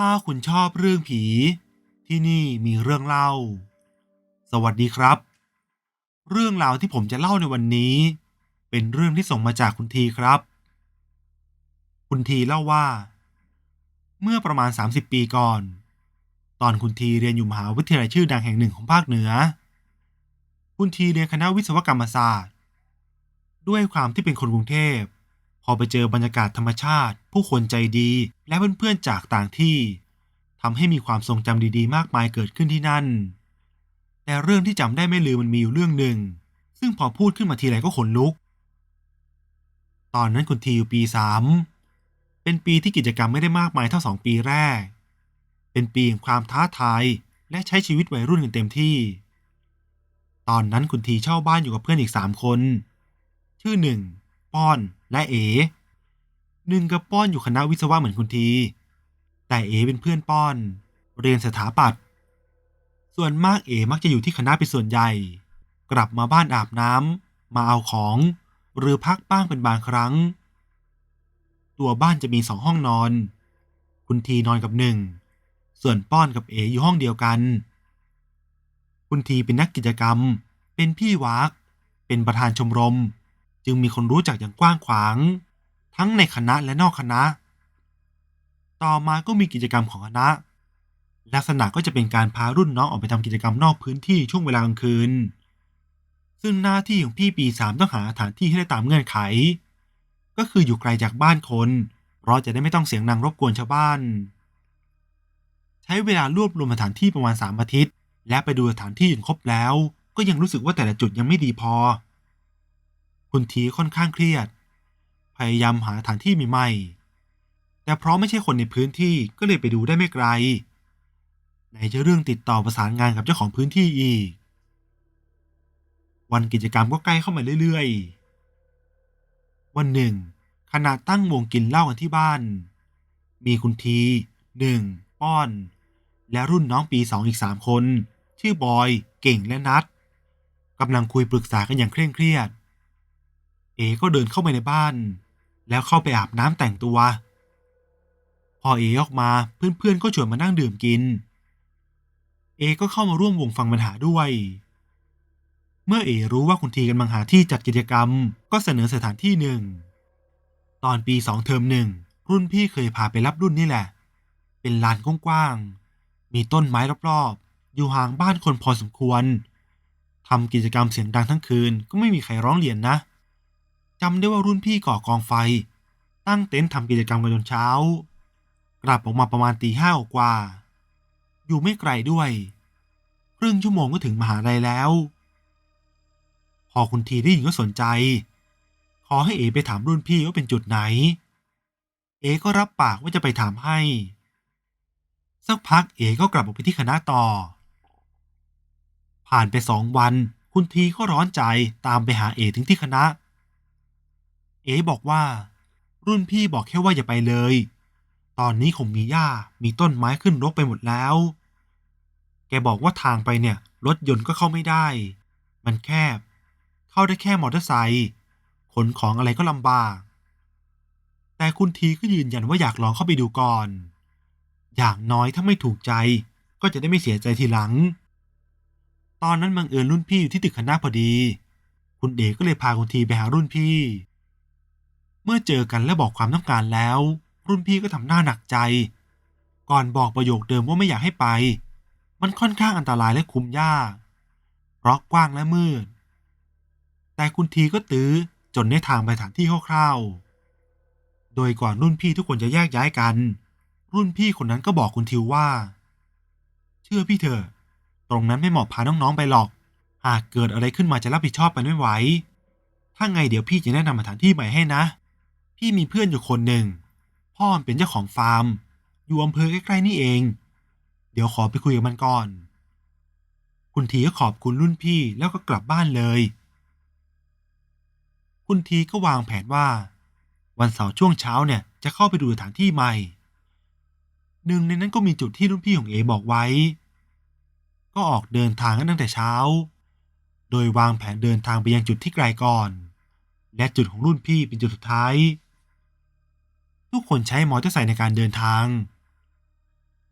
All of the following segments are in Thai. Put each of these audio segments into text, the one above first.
ถ้าคุณชอบเรื่องผี ที่นี่มีเรื่องเล่า สวัสดีครับ เรื่องราวที่ผมจะเล่าในวันนี้ เป็นเรื่องที่ส่งมาจากคุณทีครับ คุณทีเล่าว่า เมื่อประมาณ 30 ปีก่อน ตอนคุณทีเรียนอยู่มหาวิทยาลัยชื่อดังแห่งหนึ่งของภาคเหนือ คุณทีเรียนคณะวิศวกรรมศาสตร์ ด้วยความที่เป็นคนกรุงเทพ พอไปเจอบรรยากาศธรรมชาติ ผู้คนใจดีและเพื่อนๆจากต่างที่ทำให้มีความทรงจำดีๆ มากมายเกิดขึ้นที่นั่น แต่เรื่องที่จำได้ไม่ลืมมันมีอยู่เรื่องหนึ่ง ซึ่งพอพูดขึ้นมาทีไรก็ขนลุก ตอนนั้นคุณทีอยู่ปีสามเป็นปีที่กิจกรรมไม่ได้มากมายเท่าสองปีแรก เป็นปีแห่งความท้าทายและใช้ชีวิตวัยรุ่นกันเต็มที่ ตอนนั้นคุณทีเช่าบ้านอยู่กับเพื่อนอีกสามคน ชื่อหนึ่งป้อน และเอหนึ่งกับป้อนอยู่คณะวิศวะเหมือนคุณที แต่เอเป็นเพื่อนป้อน เรียนสถาปัตย์ส่วนมากเอมักจะอยู่ที่คณะเป็นส่วนใหญ่ กลับมาบ้านอาบน้ำมาเอาของ หรือพักบ้างเป็นบางครั้ง ตัวบ้านจะมีสองห้องนอน คุณทีนอนกับหนึ่ง ส่วนป้อนกับเออยู่ห้องเดียวกัน คุณทีเป็นนักกิจกรรม เป็นพี่วักเป็นประธานชมรม จึงมีคนรู้จักอย่างกว้างขวาง ทั้งในคณะและนอกคณะ ต่อมาก็มีกิจกรรมของคณะ ลักษณะก็จะเป็นการพารุ่นน้องออกไปทำกิจกรรมนอกพื้นที่ช่วงเวลากลางคืน ซึ่งหน้าที่ของพี่ปีสามต้องหาสถานที่ให้ได้ตามเงื่อนไข ก็คืออยู่ไกลจากบ้านคน เพราะจะได้ไม่ต้องเสียงดังรบกวนชาวบ้าน ใช้เวลารวบรวมสถานที่ประมาณสามอาทิตย์ และไปดูสถานที่จนครบแล้ว ก็ยังรู้สึกว่าแต่ละจุดยังไม่ดีพอ คุณทีค่อนข้างเครียด พยายามหาสถานที่ใหม่ๆแต่เพราะไม่ใช่คนในพื้นที่ก็เลยไปดูได้ไม่ไกลไหนจะเรื่องติดต่อประสานงานกับเจ้าของพื้นที่อีก วันกิจกรรมก็ใกล้เข้ามาเรื่อยๆ วันหนึ่งขณะตั้งวงกินเหล้ากันที่บ้าน มีคุณทีหนึ่งป้อน และรุ่นน้องปีสองอีกสามคน ชื่อบอย เก่งและนัดกำลังคุยปรึกษากันอย่างเคร่งเครียด เอก็เดินเข้าไปในบ้าน แล้วเข้าไปอาบน้ำแต่งตัว พอเอออกมาเพื่อนๆก็ชวนมานั่งดื่มกิน เอก็เข้ามาร่วมวงฟังปัญหาด้วย เมื่อเอรู้ว่าคุณทีกำลังหาที่จัดกิจกรรม ก็เสนอสถานที่หนึ่ง ตอนปีสองเทอมหนึ่งรุ่นพี่เคยพาไปรับรุ่นนี่แหละ เป็นลานกว้างๆ มีต้นไม้รอบๆ อยู่ห่างบ้านคนพอสมควรทำกิจกรรมเสียงดังทั้งคืนก็ไม่มีใครร้องเรียนนะ จำได้ว่ารุ่นพี่ก่อกองไฟ ตั้งเต็นท์ทำกิจกรรมกันจนเช้า กลับออกมาประมาณตีห้ากว่า อยู่ไม่ไกลด้วย ครึ่งชั่วโมงก็ถึงมหาลัยแล้ว พอคุณทีได้ยินก็สนใจ ขอให้เอไปถามรุ่นพี่ว่าเป็นจุดไหน เอก็รับปากว่าจะไปถามให้ สักพักเอก็กลับออกไปที่คณะต่อ ผ่านไปสองวันคุณทีก็ร้อนใจตามไปหาเอถึงที่คณะเเอ๋บอกว่า รุ่นพี่บอกแค่ว่าอย่าไปเลย ตอนนี้คงมีหญ้ามีต้นไม้ขึ้นรกไปหมดแล้ว แกบอกว่าทางไปเนี่ยรถยนต์ก็เข้าไม่ได้ มันแคบ เข้าได้แค่มอเตอร์ไซค์ขนของอะไรก็ลำบาก แต่คุณทีก็ยืนยันว่าอยากลองเข้าไปดูก่อน อย่างน้อยถ้าไม่ถูกใจ ก็จะได้ไม่เสียใจทีหลัง ตอนนั้นบังเอิญรุ่นพี่อยู่ที่ตึกคณะพอดี คุณเอกก็เลยพาคุณทีไปหารุ่นพี่ เมื่อเจอกันและบอกความต้องการแล้ว รุ่นพี่ก็ทำหน้าหนักใจ ก่อนบอกประโยคเดิมว่าไม่อยากให้ไป มันค่อนข้างอันตรายและคุมยากเพราะกว้างและมืด แต่คุณทีก็ตื้อจนได้ทางไปสถานที่คร่าวๆ โดยก่อนรุ่นพี่ทุกคนจะแยกย้ายกัน รุ่นพี่คนนั้นก็บอกคุณทิวว่า เชื่อพี่เถอะ ตรงนั้นไม่เหมาะพาน้องๆไปหรอก หากเกิดอะไรขึ้นมาจะรับผิดชอบไปไม่ไหว ถ้าไงเดี๋ยวพี่จะแนะนำสถานที่ใหม่ให้นะ พี่มีเพื่อนอยู่คนหนึ่ง พ่อมันเป็นเจ้าของฟาร์ม อยู่อำเภอใกล้ๆนี่เอง เดี๋ยวขอไปคุยกับมันก่อน คุณทีก็ขอบคุณรุ่นพี่แล้วก็กลับบ้านเลย คุณทีก็วางแผนว่า วันเสาร์ช่วงเช้าเนี่ยจะเข้าไปดูสถานที่ใหม่ หนึ่งในนั้นก็มีจุดที่รุ่นพี่ของเอบอกไว้ ก็ออกเดินทางกันตั้งแต่เช้า โดยวางแผนเดินทางไปยังจุดที่ไกลก่อน และจุดของรุ่นพี่เป็นจุดสุดท้าย ทุกคนใช้มอเตอร์ไซค์ในการเดินทาง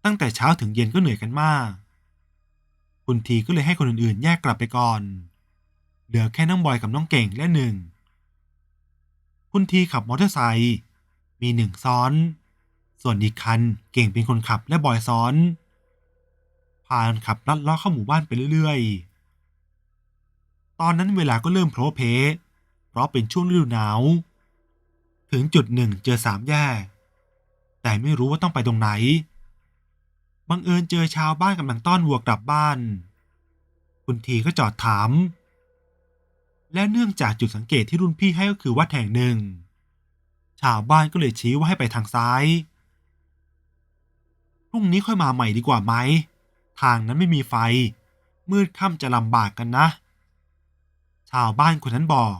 ตั้งแต่เช้าถึงเย็นก็เหนื่อยกันมาก คุณทีก็เลยให้คนอื่นๆ แยกกลับไปก่อน เหลือแค่น้องบอยกับน้องเก่งและหนึ่ง คุณทีขับมอเตอร์ไซค์มีหนึ่งซ้อน ส่วนอีกคันเก่งเป็นคนขับและบอยซ้อนพานขับลัดเลาะเข้าหมู่บ้านไปเรื่อยๆ ตอนนั้นเวลาก็เริ่มโผล่เพเพราะเป็นช่วงฤดูหนาว ถึงจุดหนึ่งเจอสามแยก แต่ไม่รู้ว่าต้องไปตรงไหน บังเอิญเจอชาวบ้านกำลังต้อนวัวกลับบ้าน คุณทีก็จอดถาม และเนื่องจากจุดสังเกตที่รุ่นพี่ให้ก็คือวัดแห่งหนึ่ง ชาวบ้านก็เลยชี้ว่าให้ไปทางซ้าย พรุ่งนี้ค่อยมาใหม่ดีกว่าไหม ทางนั้นไม่มีไฟ มืดค่ำจะลำบากกันนะ ชาวบ้านคนนั้นบอก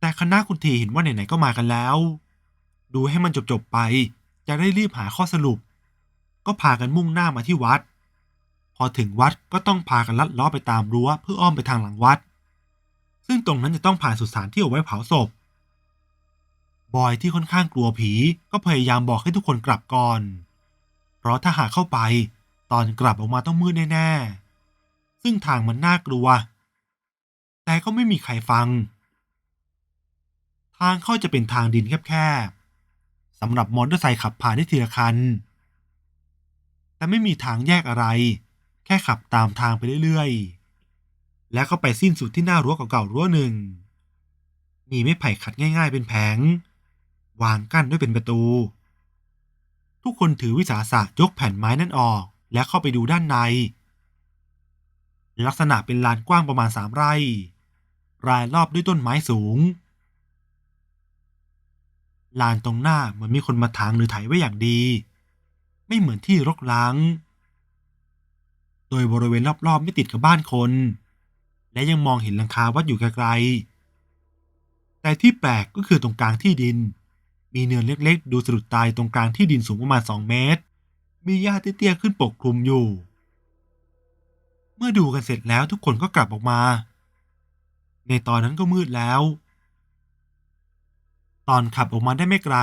แต่คณะคุณทีเห็นว่าไหนๆก็มากันแล้ว ดูให้มันจบๆไป จะได้รีบหาข้อสรุป ก็พากันมุ่งหน้ามาที่วัด พอถึงวัดก็ต้องพากันลัดล้อไปตามรั้วเพื่ออ้อมไปทางหลังวัด ซึ่งตรงนั้นจะต้องผ่านสุสานที่เอาไว้เผาศพ บอยที่ค่อนข้างกลัวผีก็พยายามบอกให้ทุกคนกลับก่อน เพราะถ้าหากเข้าไปตอนกลับออกมาต้องมืดแน่ๆ ซึ่งทางมันน่ากลัว แต่ก็ไม่มีใครฟัง ทางเข้าจะเป็นทางดินแคบๆสำหรับมอเตอร์ไซค์ขับผ่านได้ทีละคัน แต่ไม่มีทางแยกอะไร แค่ขับตามทางไปเรื่อยๆ แล้วก็ไปสิ้นสุดที่หน้ารั้วเก่าๆรั้วหนึ่ง มีไม้ไผ่ขัดง่ายๆเป็นแผง วางกั้นด้วยเป็นประตู ทุกคนถือวิสาสะยกแผ่นไม้นั่นออก แล้วเข้าไปดูด้านใน ลักษณะเป็นลานกว้างประมาณสามไร่ รายรอบด้วยต้นไม้สูง ลานตรงหน้าเหมือนมีคนมาถางหรือไถไว้อย่างดี ไม่เหมือนที่รกร้าง โดยบริเวณรอบๆไม่ติดกับบ้านคน และยังมองเห็นหลังคาวัดอยู่ไกลๆ แต่ที่แปลกก็คือตรงกลางที่ดิน มีเนินเล็กๆ ดูสะดุดตายตรงกลางที่ดินสูงประมาณ2เมตร มีหญ้าเตี้ยๆขึ้นปกคลุมอยู่ เมื่อดูกันเสร็จแล้วทุกคนก็กลับออกมา ในตอนนั้นก็มืดแล้ว ตอนขับออกมาได้ไม่ไกล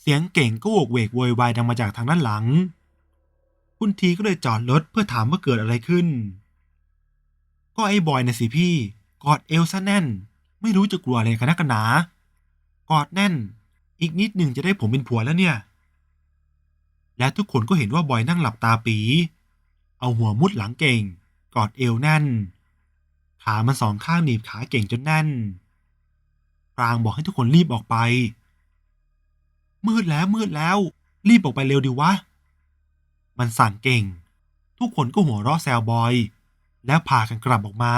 เสียงเก่งก็โวกเวกโวยวายดังมาจากทางด้านหลัง คุณทีก็เลยจอดรถเพื่อถามว่าเกิดอะไรขึ้น ก็ไอ้บอยนะสิพี่ กอดเอลซะแน่น ไม่รู้จะกลัวอะไรกันนักกันหนา กอดแน่น อีกนิดหนึ่งจะได้ผมเป็นผัวแล้วเนี่ย และทุกคนก็เห็นว่าบอยนั่งหลับตาปี เอาหัวมุดหลังเก่ง กอดเอวแน่น ขามันสองข้างหนีบขาเก่งจนแน่น ปรางบอกให้ทุกคนรีบออกไป มืดแล้วมืดแล้ว รีบออกไปเร็วดีวะ มันสั่งเก่ง ทุกคนก็หัวเราะแซวบอย แล้วพากันกลับออกมา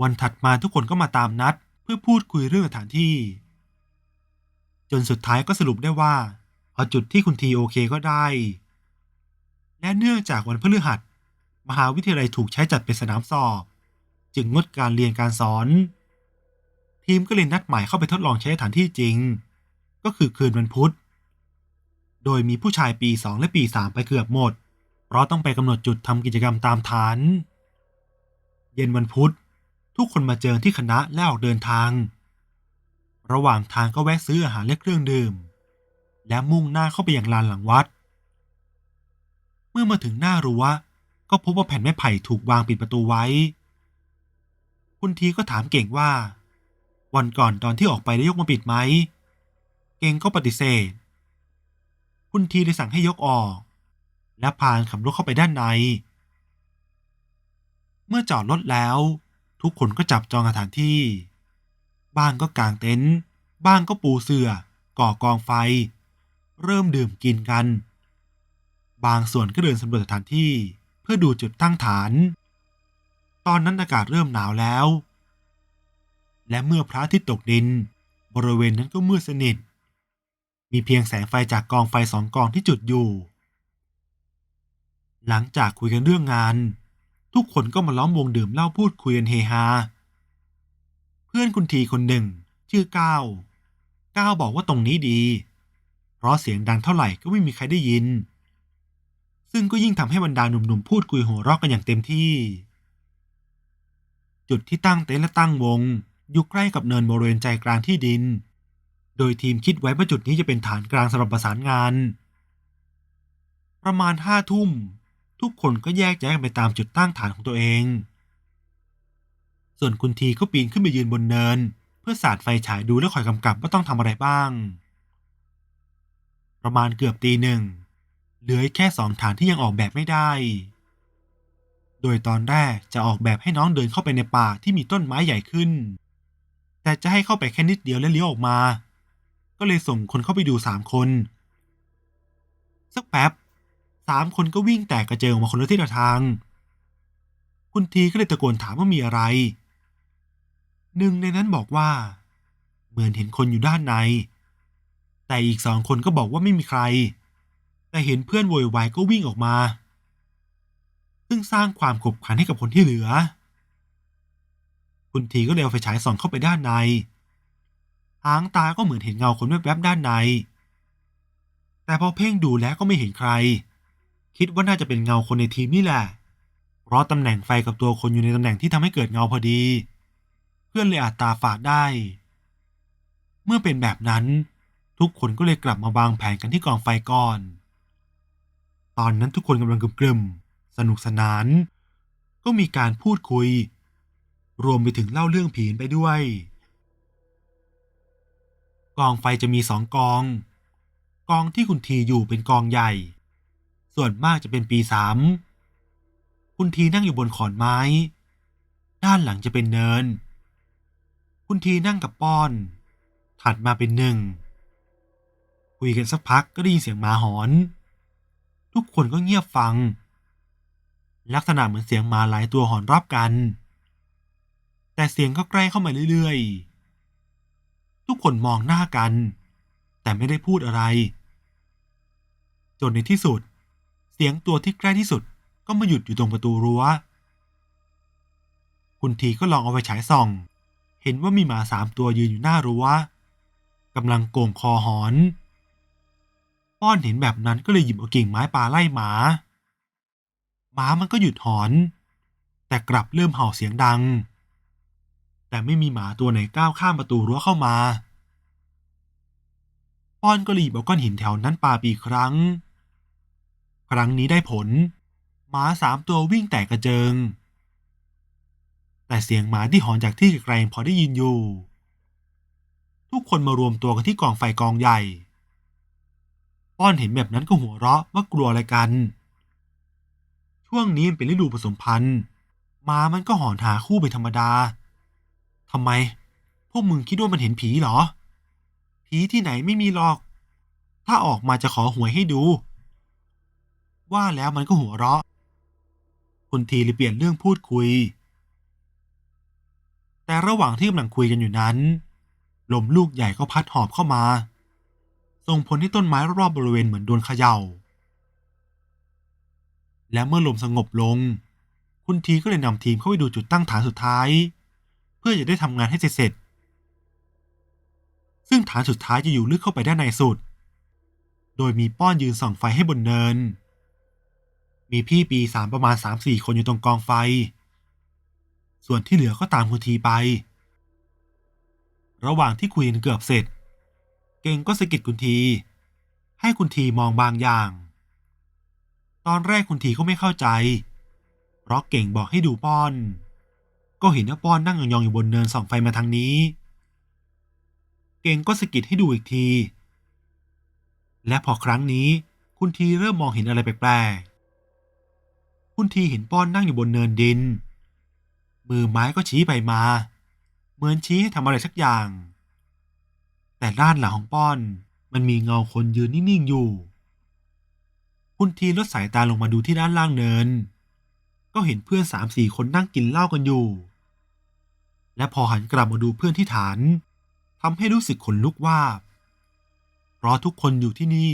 วันถัดมาทุกคนก็มาตามนัด เพื่อพูดคุยเรื่องสถานที่ จนสุดท้ายก็สรุปได้ว่าเอาจุดที่คุณทีโอเคก็ได้ และเนื่องจากวันพฤหัส มหาวิทยาลัยถูกใช้จัดเป็นสนามสอบ จึงงดการเรียนการสอน ทีมก็เลยนัดหมายเข้าไปทดลองใช้สถานที่จริง ก็คือคืนวันพุธ โดยมีผู้ชายปี 2 และปี 3 ไปเกือบหมด เพราะต้องไปกำหนดจุดทำกิจกรรมตามฐาน เย็นวันพุธ ทุกคนมาเจอที่คณะและออกเดินทาง ระหว่างทางก็แวะซื้ออาหารและเครื่องดื่ม และมุ่งหน้าเข้าไปยังลานหลังวัด เมื่อมาถึงหน้ารั้วก็พบว่าแผ่นไม้ไผ่ถูกวางปิดประตูไว้ คุณทีก็ถามเก่งว่า วันก่อนตอนที่ออกไปได้ยกมาปิดไหม เก่งก็ปฏิเสธ คุณทีเลยสั่งให้ยกออก และพานขับรถเข้าไปด้านใน เมื่อจอดรถแล้ว ทุกคนก็จับจองสถานที่ บ้างก็กางเต็นท์บ้างก็ปูเสือ่อ ก่อกองไฟ เริ่มดื่มกินกัน บางส่วนก็เดินสำรวจสถานที่เพื่อดูจุดตั้งฐาน ตอนนั้นอากาศเริ่มหนาวแล้ว และเมื่อพระอาทิตย์ตกดิน บริเวณนั้นก็มืดสนิท มีเพียงแสงไฟจากกองไฟสองกองที่จุดอยู่ หลังจากคุยกันเรื่องงาน ทุกคนก็มาล้อมวงดื่มเหล้าพูดคุยกันเฮฮา เพื่อนคุณทีคนหนึ่ง ชื่อก้าวก้าวบอกว่าตรงนี้ดี เพราะเสียงดังเท่าไหร่ก็ไม่มีใครได้ยิน ซึ่งก็ยิ่งทำให้บรรดาหนุ่มๆพูดคุยหัวเราะกันอย่างเต็มที่ จุดที่ตั้งเต็นท์และตั้งวง อยู่ใกล้กับเนินบริเวณใจกลางที่ดิน โดยทีมคิดไว้ว่าจุดนี้จะเป็นฐานกลางสำหรับประสานงาน ประมาณห้าทุ่ม ทุกคนก็แยกย้ายกันไปตามจุดตั้งฐานของตัวเอง ส่วนคุณทีก็ปีนขึ้นไปยืนบนเนิน เพื่อสาดไฟฉายดูและคอยกำกับว่าต้องทำอะไรบ้าง ประมาณเกือบตีหนึ่งเหลือแค่สองฐานที่ยังออกแบบไม่ได้ โดยตอนแรกจะออกแบบให้น้องเดินเข้าไปในป่าที่มีต้นไม้ใหญ่ขึ้น แต่จะให้เข้าไปแค่นิดเดียวแล้วเลี้ยวออกมา ก็เลยส่งคนเข้าไปดูสามคน สักแป๊บสามคนก็วิ่งแตกกระเจิงออกมาคนละทิศละทาง คุณทีก็เลยตะโกนถามว่ามีอะไร หนึ่งในนั้นบอกว่า เหมือนเห็นคนอยู่ด้านใน แต่อีกสองคนก็บอกว่าไม่มีใคร แต่เห็นเพื่อนโวยวายก็วิ่งออกมา ซึ่งสร้างความขบขันให้กับคนที่เหลือ คุณทีก็เลยเอาไฟฉายส่องเข้าไปด้านในหางตาก็เหมือนเห็นเงาคนแวบๆด้านใน แต่พอเพ่งดูแล้วก็ไม่เห็นใคร คิดว่าน่าจะเป็นเงาคนในทีมนี่แหละ เพราะตำแหน่งไฟกับตัวคนอยู่ในตำแหน่งที่ทำให้เกิดเงาพอดี เพื่อนเลยอาจตาฝาดได้ เมื่อเป็นแบบนั้น ทุกคนก็เลยกลับมาวางแผนกันที่กองไฟก่อน ตอนนั้นทุกคนกำลังกลุ่มๆสนุกสนาน ก็มีการพูดคุย รวมไปถึงเล่าเรื่องผีไปด้วย กองไฟจะมีสองกอง กองที่คุณทีอยู่เป็นกองใหญ่ ส่วนมากจะเป็นปีสามคุณทีนั่งอยู่บนขอนไม้ ด้านหลังจะเป็นเนิน คุณทีนั่งกับป้อน ถัดมาเป็นหนึ่ง คุยกันสักพักก็ได้ยินเสียงหมาหอน ทุกคนก็เงียบฟัง ลักษณะเหมือนเสียงหมาหลายตัวหอนรับกัน แต่เสียงก็ใกล้เข้ามาเรื่อยๆ ทุกคนมองหน้ากัน แต่ไม่ได้พูดอะไร จนในที่สุด เสียงตัวที่ใกล้ที่สุดก็มาหยุดอยู่ตรงประตูรั้ว คุณทีก็ลองเอาไปฉายส่อง เห็นว่ามีหมาสามตัวยืนอยู่หน้ารั้วกำลังโก่งคอหอน ป้อนเห็นแบบนั้นก็เลยหยิบเอากิ่งไม้ปลาไล่หมา หมามันก็หยุดหอน แต่กลับเริ่มเห่าเสียงดัง แต่ไม่มีหมาตัวไหนก้าวข้ามประตูรั้วเข้ามาป้อนก็รีบเอาก้อนหินแถวนั้นปาปีครั้ง ครั้งนี้ได้ผล หมาสามตัววิ่งแตกกระเจิง แต่เสียงหมาที่หอนจากที่ไกลๆพอได้ยินอยู่ ทุกคนมารวมตัวกันที่กองไฟกองใหญ่ ป้อนเห็นแบบนั้นก็หัวเราะว่ากลัวอะไรกัน ช่วงนี้เป็นฤดูผสมพันธุ์หมามันก็หอนหาคู่เป็นธรรมดา ทำไม พวกมึงคิดว่ามันเห็นผีเหรอ ผีที่ไหนไม่มีหรอก ถ้าออกมาจะขอหวยให้ดู ว่าแล้วมันก็หัวเราะ คุณทีเลยเปลี่ยนเรื่องพูดคุย แต่ระหว่างที่กำลังคุยกันอยู่นั้น ลมลูกใหญ่ก็พัดหอบเข้ามา ส่งผลให้ต้นไม้รอบๆบริเวณเหมือนโดนเขย่า และเมื่อลมสงบลง คุณทีก็เลยนำทีมเข้าไปดูจุดตั้งฐานสุดท้าย เพื่อจะได้ทำงานให้เสร็จ ซึ่งฐานสุดท้ายจะอยู่ลึกเข้าไปด้านในสุด โดยมีป้อนยืนส่องไฟให้บนเนิน มีพี่ปีสามประมาณสามสี่คนอยู่ตรงกองไฟ ส่วนที่เหลือก็ตามคุณทีไป ระหว่างที่คุยกันเกือบเสร็จ เก่งก็สะกิดคุณที ให้คุณทีมองบางอย่าง ตอนแรกคุณทีก็ไม่เข้าใจ เพราะเก่งบอกให้ดูป้อน ก็เห็นว่าป้อนนั่งยองๆอยู่บนเนินส่องไฟมาทางนี้ เก่งก็สะกิดให้ดูอีกที และพอครั้งนี้คุณทีเริ่มมองเห็นอะไรแปลกๆ คุณทีเห็นป้อนนั่งอยู่บนเนินดิน มือไม้ก็ชี้ไปมา เหมือนชี้ให้ทำอะไรสักอย่าง แต่ด้านหลังของป้อนมันมีเงาคนยืนนิ่งๆอยู่ คุณทีลดสายตาลงมาดูที่ด้านล่างเนิน ก็เห็นเพื่อนสามสี่คนนั่งกินเหล้ากันอยู่ และพอหันกลับมาดูเพื่อนที่ฐานทำให้รู้สึกขนลุกว่า เพราะทุกคนอยู่ที่นี่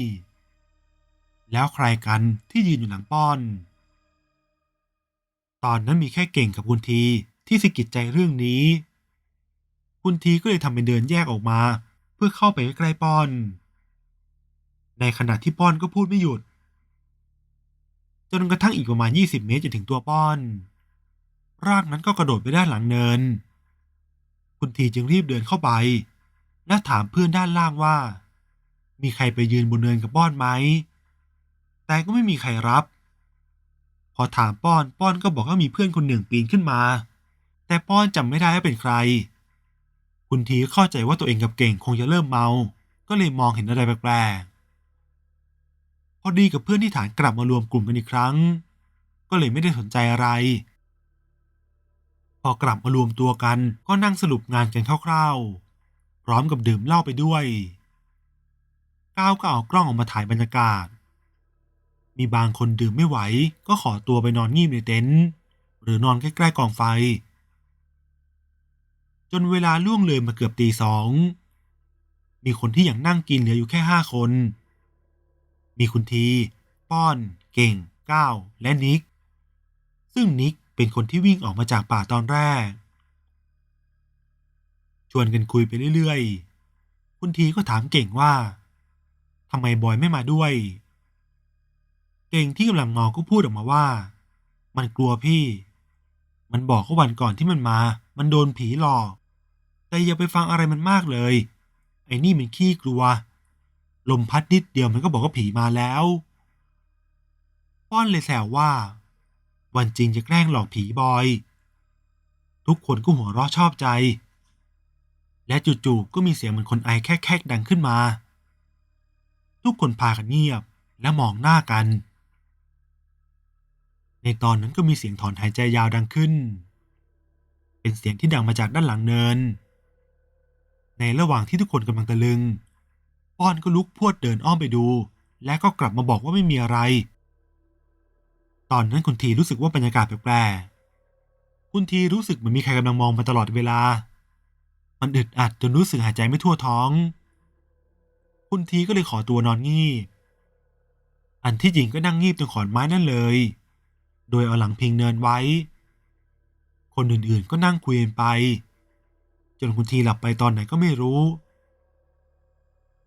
แล้วใครกันที่ยืนอยู่หลังป้อน ตอนนั้นมีแค่เก่งกับคุณทีที่สะกิดใจเรื่องนี้ คุณทีก็เลยทำเป็นเดินแยกออกมา เพื่อเข้าไปใกล้ป้อน ในขณะที่ป้อนก็พูดไม่หยุด จนกระทั่งอีกประมาณ 20 เมตรจะถึงตัวป้อน ร่างนั้นก็กระโดดไปด้านหลังเนิน คุณทีจึงรีบเดินเข้าไป และถามเพื่อนด้านล่างว่า มีใครไปยืนบนเนินกับป้อนไหม แต่ก็ไม่มีใครรับ พอถามป้อนป้อนก็บอกว่ามีเพื่อนคนหนึ่งปีนขึ้นมา แต่ป้อนจำไม่ได้ว่าเป็นใคร คุณทีเข้าใจว่าตัวเองกับเก่งคงจะเริ่มเมา ก็เลยมองเห็นอะไรแปลกๆพอดีกับเพื่อนที่ฐานกลับมารวมกลุ่มกันอีกครั้ง ก็เลยไม่ได้สนใจอะไร พอกลับมารวมตัวกันก็นั่งสรุปงานกันคร่าวๆ พร้อมกับดื่มเหล้าไปด้วย ก้าวก็เอากล้องออกมาถ่ายบรรยากาศ มีบางคนดื่มไม่ไหว ก็ขอตัวไปนอนงีบในเต็นท์หรือนอนใกล้ๆกองไฟ จนเวลาล่วงเลยมาเกือบตีสอง มีคนที่ยังนั่งกินเหลืออยู่แค่ห้าคน มีคุณที ป้อน เก่งก้าวและนิก ซึ่งนิก เป็นคนที่วิ่งออกมาจากป่าตอนแรก ชวนกันคุยไปเรื่อยๆ คุณทีก็ถามเก่งว่าทำไมบอยไม่มาด้วย เก่งที่กำลังเมาก็พูดออกมาว่า มันกลัวพี่ มันบอกว่าวันก่อนที่มันมา มันโดนผีหลอก แต่อย่าไปฟังอะไรมันมากเลย ไอ้นี่มันขี้กลัว ลมพัดนิดเดียวมันก็บอกว่าผีมาแล้ว ป้อนเลยแซวว่า วันจริงจะแกล้งหลอกผีบอย ทุกคนก็หัวเราะชอบใจ และจู่ๆก็มีเสียงเหมือนคนไอแคกๆดังขึ้นมา ทุกคนพากันเงียบและมองหน้ากัน ในตอนนั้นก็มีเสียงถอนหายใจยาวดังขึ้น เป็นเสียงที่ดังมาจากด้านหลังเนิน ในระหว่างที่ทุกคนกำลังตะลึงป้อนก็ลุกพรวดเดินอ้อมไปดู และก็กลับมาบอกว่าไม่มีอะไร ตอนนั้นคุณทีรู้สึกว่าบรรยากาศแปลกๆคุณทีรู้สึกเหมือนมีใครกำลังมองมาตลอดเวลา มันอึดอัดจนรู้สึกหายใจไม่ทั่วท้อง คุณทีก็เลยขอตัวนอนงีบอันที่จริงก็นั่งงีบตรงขอนไม้นั่นเลย โดยเอาหลังพิงเนินไว้ คนอื่นๆก็นั่งคุยกันไป จนคุณทีหลับไปตอนไหนก็ไม่รู้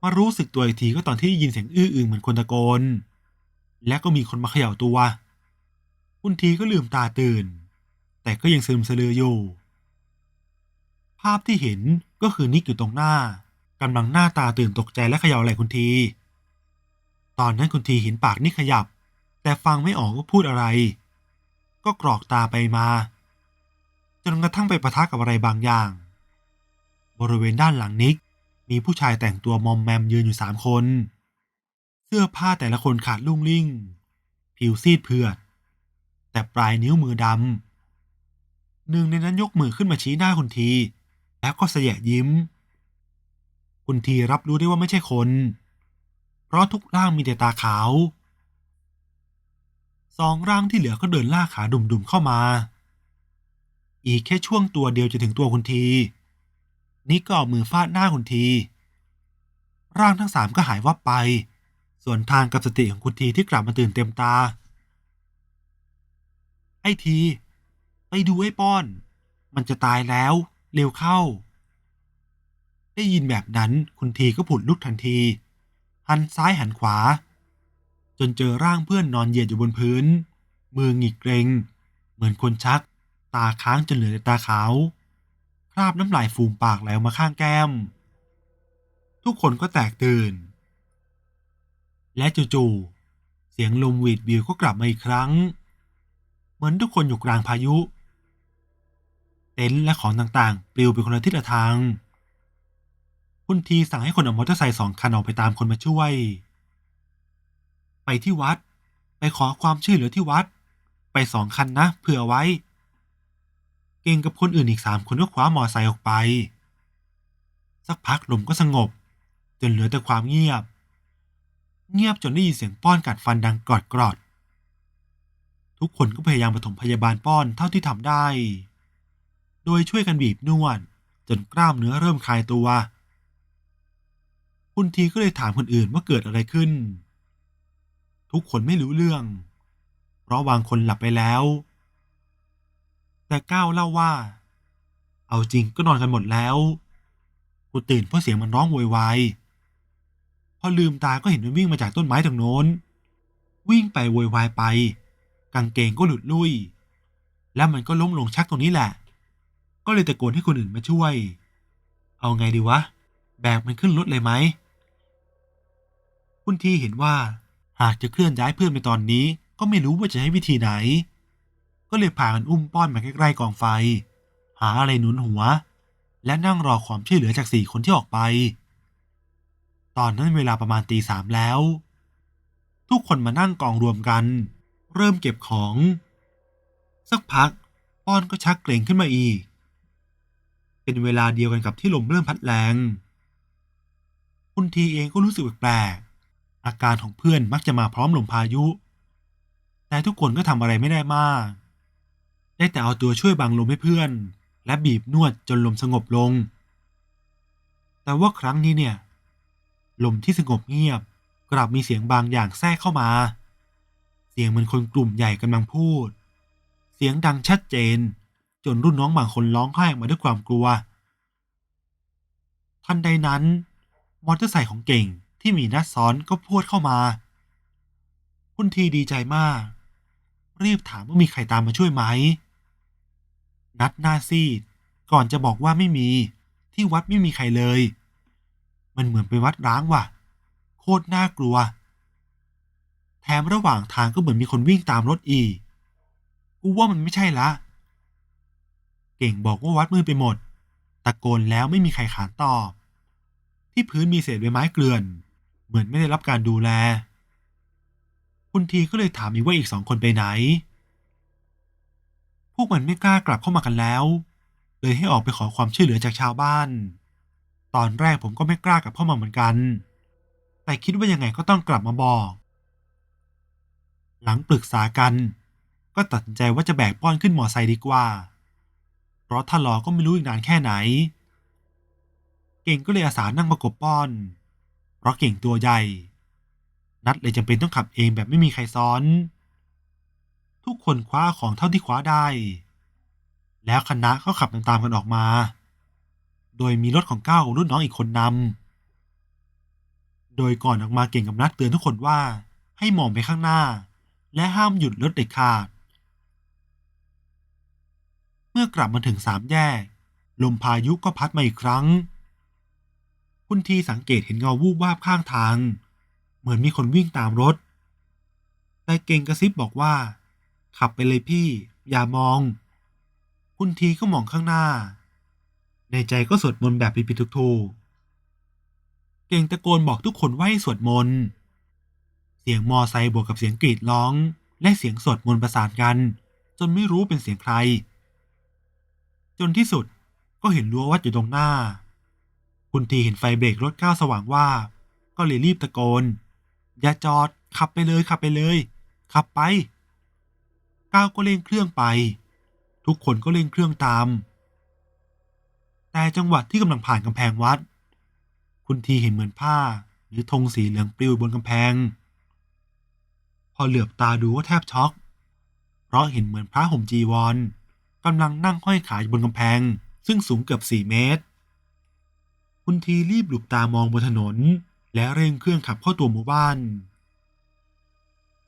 มารู้สึกตัวอีกทีก็ตอนที่ได้ยินเสียงอื้ออึงเหมือนคนตะโกน และก็มีคนมาเขย่าตัว คุณทีก็ลืมตาตื่น แต่ก็ยังซึมสลืออยู่ ภาพที่เห็นก็คือนิกอยู่ตรงหน้ากำลังหน้าตาตื่นตกใจและเขย่าไหล่คุณที ตอนนั้นคุณทีเห็นปากนิกขยับ แต่ฟังไม่ออกว่าพูดอะไร ก็กรอกตาไปมา จนกระทั่งไปประทะกับอะไรบางอย่าง บริเวณด้านหลังนิกมีผู้ชายแต่งตัวมอมแมมยืนอยู่สามคน เสื้อผ้าแต่ละคนขาดลุ่งลิ่ง ผิวซีดเผือด แต่ปลายนิ้วมือดำหนึ่งในนั้นยกมือขึ้นมาชี้หน้าคุณที แล้วก็เสยยิ้ม คุณทีรับรู้ได้ว่าไม่ใช่คน เพราะทุกร่างมีแต่ตาขาว สองร่างที่เหลือก็เดินล่าขาดุ่มๆเข้ามา อีกแค่ช่วงตัวเดียวจะถึงตัวคุณทีนิกก็เอามือฟาดหน้าคุณที ร่างทั้งสามก็หายวับไป ส่วนทางกับสติของคุณทีที่กลับมาตื่นเต็มตา ไอ้ที ไปดูไอ้ป้อน มันจะตายแล้ว เร็วเข้า ได้ยินแบบนั้นคุณทีก็ผุดลุกทันที หันซ้ายหันขวา จนเจอร่างเพื่อนนอนเหยียดอยู่บนพื้น มือหงิกเกรง เหมือนคนชัก ตาค้างจนเหลือแต่ตาขาว คราบน้ำลายฟูมปากไหลออกมาข้างแก้ม ทุกคนก็แตกตื่น และจู่ๆเสียงลมหวีดวิวก็กลับมาอีกครั้ง เหมือนทุกคนอยู่กลางพายุ เต็นท์และของต่างๆ ปลิวไปคนละทิศละทาง คุณทีสั่งให้คนเอามอเตอร์ไซค์สองคันออกไปตามคนมาช่วย ไปที่วัด ไปขอความช่วยเหลือที่วัด ไปสองคันนะเผื่อไว้ เก่งกับคนอื่นอีกสามคนก็คว้ามอไซค์ออกไป สักพักลมก็สงบ จนเหลือแต่ความเงียบ เงียบจนได้ยินเสียงป้อนกัดฟันดังกรอดกรอด ทุกคนก็พยายามปฐมพยาบาลป้อนเท่าที่ทำได้ โดยช่วยกันบีบนวด จนกล้ามเนื้อเริ่มคลายตัว คุณทีก็เลยถามคนอื่นว่าเกิดอะไรขึ้น ทุกคนไม่รู้เรื่อง เพราะบางคนหลับไปแล้ว แต่ก้าวเล่าว่า เอาจริงก็นอนกันหมดแล้ว กูตื่นเพราะเสียงมันร้องโวยวายพอลืมตาก็เห็นมันวิ่งมาจากต้นไม้ทางโน้น วิ่งไปโวยวายไป กางเกงก็หลุดลุ่ย แล้วมันก็ล้มลงชักตรงนี้แหละ ก็เลยตะโกนให้คนอื่นมาช่วย เอาไงดีวะ แบกมันขึ้นรถเลยไหม คุณทีเห็นว่าหากจะเคลื่อนย้ายเพื่อนไปตอนนี้ ก็ไม่รู้ว่าจะใช้วิธีไหน ก็เลยพากันอุ้มป้อนมาใกล้ๆกองไฟ หาอะไรหนุนหัว และนั่งรอความช่วยเหลือจากสี่คนที่ออกไป ตอนนั้นเวลาประมาณตีสามแล้ว ทุกคนมานั่งกองรวมกัน เริ่มเก็บของ สักพักป้อนก็ชักเกรงขึ้นมาอีก เป็นเวลาเดียวกันกับที่ลมเริ่มพัดแรง คุณทีเองก็รู้สึกแปลกๆอาการของเพื่อนมักจะมาพร้อมลมพายุ แต่ทุกคนก็ทำอะไรไม่ได้มาก ได้แต่เอาตัวช่วยบังลมให้เพื่อน และบีบนวดจนลมสงบลง แต่ว่าครั้งนี้เนี่ย ลมที่สงบเงียบกลับมีเสียงบางอย่างแทรกเข้ามา สียงเหมือนคนกลุ่มใหญ่กำลังพูด เสียงดังชัดเจน จนรุ่นน้องบางคนร้องไห้ออกมาด้วยความกลัว ทันใดนั้น มอเตอร์ไซค์ของเก่งที่มีนัดซ้อนก็พรวดเข้ามา คุณทีดีใจมาก รีบถามว่ามีใครตามมาช่วยไหม นัดหน้าซีดก่อนจะบอกว่าไม่มี ที่วัดไม่มีใครเลย มันเหมือนเป็นวัดร้างว่ะ โคตรน่ากลัว มระหว่างทางก็เหมือนมีคนวิ่งตามรถอีก กูว่ามันไม่ใช่ละ เก่งบอกว่าวัดมืดไปหมด ตะโกนแล้วไม่มีใครขานตอบ ที่พื้นมีเศษใบไม้เกลื่อน เหมือนไม่ได้รับการดูแล คุณทีก็เลยถามอีกว่าอีกสองคนไปไหน พวกมันไม่กล้ากลับเข้ามากันแล้ว เลยให้ออกไปขอความช่วยเหลือจากชาวบ้าน ตอนแรกผมก็ไม่กล้ากลับเข้ามาเหมือนกัน แต่คิดว่ายังไงก็ต้องกลับมาบอก หลังปรึกษากัน ก็ตัดสินใจว่าจะแบกป้อนขึ้นมอไซค์ดีกว่า เพราะถ้ารอก็ไม่รู้อีกนานแค่ไหน เก่งก็เลยอาสานั่งประกบป้อน เพราะเก่งตัวใหญ่ นัดเลยจำเป็นต้องขับเองแบบไม่มีใครซ้อน ทุกคนคว้าของเท่าที่คว้าได้ แล้วคณะก็ขับตามๆกันออกมา โดยมีรถของก้าวรุ่นน้องอีกคนนำโดยก่อนออกมาเก่งกับนัดเตือนทุกคนว่าให้มองไปข้างหน้า และห้ามหยุดรถเด็ดขาด เมื่อกลับมาถึงสามแยก ลมพายุก็พัดมาอีกครั้ง คุณทีสังเกตเห็นเงาวูบวาบข้างทาง เหมือนมีคนวิ่งตามรถ แต่เก่งกระซิบบอกว่า ขับไปเลยพี่ อย่ามอง คุณทีก็มองข้างหน้า ในใจก็สวดมนต์แบบผิดๆถูกๆเก่งตะโกนบอกทุกคนว่าให้สวดมนต์ เสียงมอไซค์บวกกับเสียงกรีดร้อง และเสียงสวดมนต์ประสานกัน จนไม่รู้เป็นเสียงใคร จนที่สุดก็เห็นรั้ววัดอยู่ตรงหน้า คุณทีเห็นไฟเบรกรถก้าวสว่างว่า ก็เลยรีบตะโกน อย่าจอดขับไปเลยขับไปเลย ขับไป ก้าวก็เร่งเครื่องไป ทุกคนก็เร่งเครื่องตาม แต่จังหวะที่กำลังผ่านกำแพงวัด คุณทีเห็นเหมือนผ้าหรือธงสีเหลืองปลิวบนกำแพง อเหลือบตาดูก็แทบช็อก เพราะเห็นเหมือนพระห่มจีวรกำลังนั่งห้อยขาอยู่บนกำแพง ซึ่งสูงเกือบสี่เมตร คุณทีรีบหลุบตามองบนถนน และเร่งเครื่องขับเข้าตัวหมู่บ้าน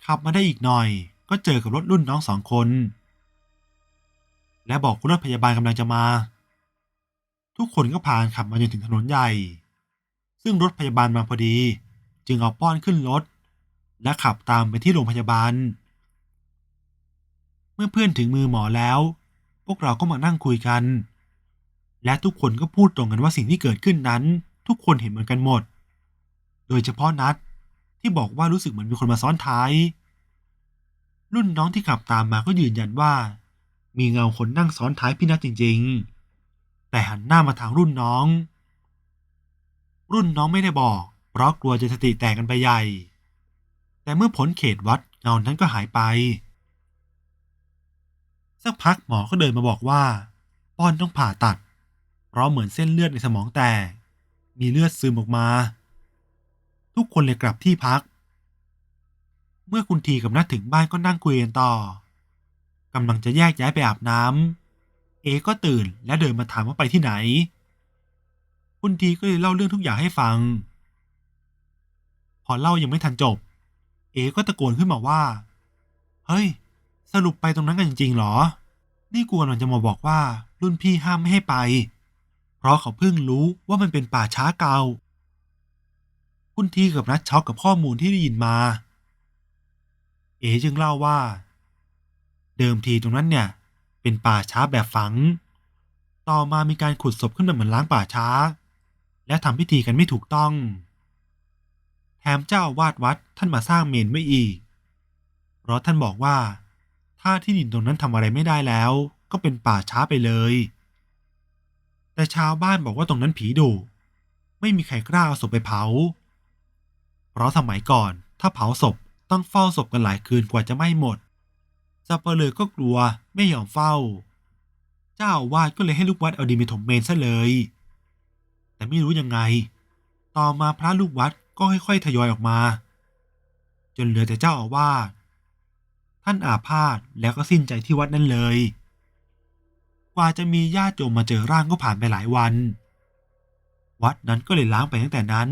ขับมาได้อีกหน่อย ก็เจอกับรถรุ่นน้องสองคน และบอกว่ารถพยาบาลกำลังจะมา ทุกคนก็พานขับมาจนถึงถนนใหญ่ ซึ่งรถพยาบาลมาพอดี จึงเอาป้อนขึ้นรถ และขับตามไปที่โรงพยาบาล เมื่อเพื่อนถึงมือหมอแล้ว พวกเราก็มานั่งคุยกัน และทุกคนก็พูดตรงกันว่าสิ่งที่เกิดขึ้นนั้น ทุกคนเห็นเหมือนกันหมด โดยเฉพาะนัดที่บอกว่ารู้สึกเหมือนมีคนมาซ้อนท้าย รุ่นน้องที่ขับตามมาก็ยืนยันว่า มีเงาคนนั่งซ้อนท้ายพี่นัทจริง ๆ แต่หันหน้ามาทางรุ่นน้อง รุ่นน้องไม่ได้บอก เพราะกลัวจะสติแตกกันไปใหญ่ แต่เมื่อพ้นเขตวัดเงานั้นก็หายไป สักพักหมอก็เดินมาบอกว่า ป้อนต้องผ่าตัด เพราะเหมือนเส้นเลือดในสมองแตก มีเลือดซึมออกมา ทุกคนเลยกลับที่พัก เมื่อคุณทีกับนัดถึงบ้านก็นั่งคุยกันต่อกำลังจะแยกย้ายไปอาบน้ำเอก็ตื่นและเดินมาถามว่าไปที่ไหน คุณทีก็เลยเล่าเรื่องทุกอย่างให้ฟัง พอเล่ายังไม่ทันจบ เอก็ตะโกนขึ้นมาว่า เฮ้ย สรุปไปตรงนั้นกันจริงๆหรอ นี่กวนมันจะมาบอกว่ารุ่นพี่ห้ามไม่ให้ไป เพราะเขาเพิ่งรู้ว่ามันเป็นป่าช้าเก่า คุณทีกับนัดช็อกกับข้อมูลที่ได้ยินมา เอจึงเล่าว่า เดิมทีตรงนั้นเนี่ย เป็นป่าช้าแบบฝัง ต่อมามีการขุดศพขึ้นมาเหมือนล้างป่าช้า และทำพิธีกันไม่ถูกต้อง แถมเจ้าอาวาดวัดท่านมาสร้างเมนไว้อีก เพราะท่านบอกว่า ถ้าที่ดินตรงนั้นทำอะไรไม่ได้แล้ว ก็เป็นป่าช้าไปเลย แต่ชาวบ้านบอกว่าตรงนั้นผีดุไม่มีใครกล้าเอาศพไปเผา เพราะสมัยก่อนถ้าเผาศพต้องเฝ้าศพกันหลายคืนกว่าจะไหม้หมดสับเปลือก็กลัวไม่ยอมเฝ้า เจ้าอาวาดก็เลยให้ลูกวัดเอาดินไปถมเมนซะเลย แต่ไม่รู้ยังไง ต่อมาพระลูกวัด ก็ค่อยๆทยอยออกมา จนเหลือแต่เจ้าอาวาสท่านอาพาธแล้วก็สิ้นใจที่วัดนั้นเลย กว่าจะมีญาติโยมมาเจอร่างก็ผ่านไปหลายวัน วัดนั้นก็เลยล้างไปตั้งแต่นั้น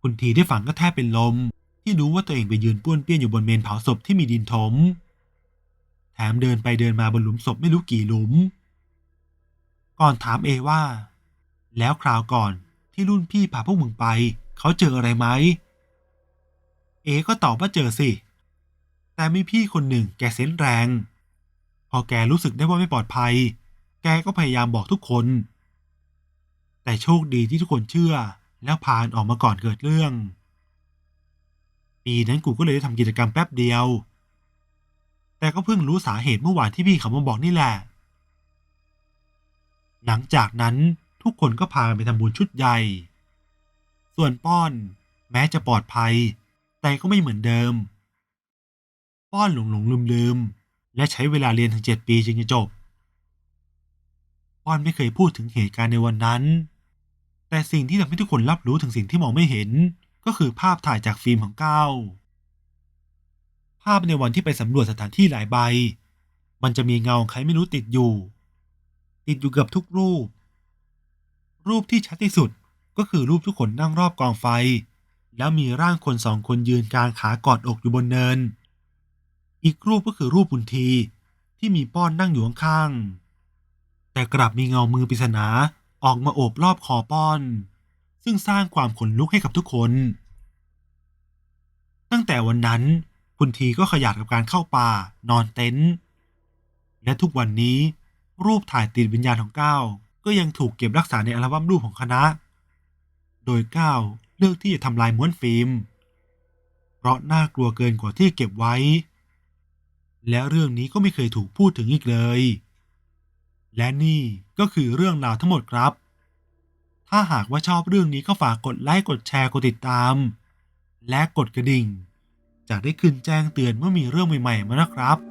คุณทีได้ฝังก็แทบเป็นลม ที่รู้ว่าตัวเองไปยืนป้วนเปี้ยนอยู่บนเมนเผาศพที่มีดินถม แถมเดินไปเดินมาบนหลุมศพไม่รู้กี่หลุม ก่อนถามเอว่า แล้วคราวก่อน ที่รุ่นพี่พาพวกมึงไป เขาเจออะไรไหม เอก็ตอบว่าเจอสิ แต่มีพี่คนหนึ่งแกเซนแรง พอแกรู้สึกได้ว่าไม่ปลอดภัย แกก็พยายามบอกทุกคน แต่โชคดีที่ทุกคนเชื่อ แล้วพานออกมาก่อนเกิดเรื่อง ปีนั้นกูก็เลยได้ทำกิจกรรมแป๊บเดียว แต่ก็เพิ่งรู้สาเหตุเมื่อวานที่พี่เขามาบอกนี่แหละ หลังจากนั้น ทุกคนก็พากันไปทำบุญชุดใหญ่ ส่วนป้อนแม้จะปลอดภัย แต่ก็ไม่เหมือนเดิม ป้อนหลงหลงลืมลืมและใช้เวลาเรียนถึงเจ็ดปีจึงจะจบ ป้อนไม่เคยพูดถึงเหตุการณ์ในวันนั้น แต่สิ่งที่ทำให้ทุกคนรับรู้ถึงสิ่งที่มองไม่เห็น ก็คือภาพถ่ายจากฟิล์มของก้าวภาพในวันที่ไปสำรวจสถานที่หลายใบ มันจะมีเงาใครไม่รู้ติดอยู่ ติดอยู่เกือบทุกรูป รูปที่ชัดที่สุด ก็คือรูปทุกคนนั่งรอบกองไฟ แล้วมีร่างคนสองคนยืนกลางขากอดอกอยู่บนเนิน อีกรูปก็คือรูปบุญทีที่มีป้อนนั่งอยู่ข้างๆแต่กลับมีเงามือปริศนาออกมาโอบรอบคอป้อน ซึ่งสร้างความขนลุกให้กับทุกคน ตั้งแต่วันนั้นคุณทีก็ขยันกับการเข้าป่านอนเต็นท์และทุกวันนี้รูปถ่ายติดวิญญาณของก้าว ก็ยังถูกเก็บรักษาในอัลบั้มรูปของคณะ โดยก้าวเลือกที่จะทำลายม้วนฟิล์ม เพราะน่ากลัวเกินกว่าที่เก็บไว้ และเรื่องนี้ก็ไม่เคยถูกพูดถึงอีกเลย และนี่ก็คือเรื่องราวทั้งหมดครับ ถ้าหากว่าชอบเรื่องนี้ก็ฝากกดไลค์ กดแชร์ กดติดตาม และกดกระดิ่ง จะได้ขึ้นแจ้งเตือนเมื่อมีเรื่องใหม่ๆมานะครับ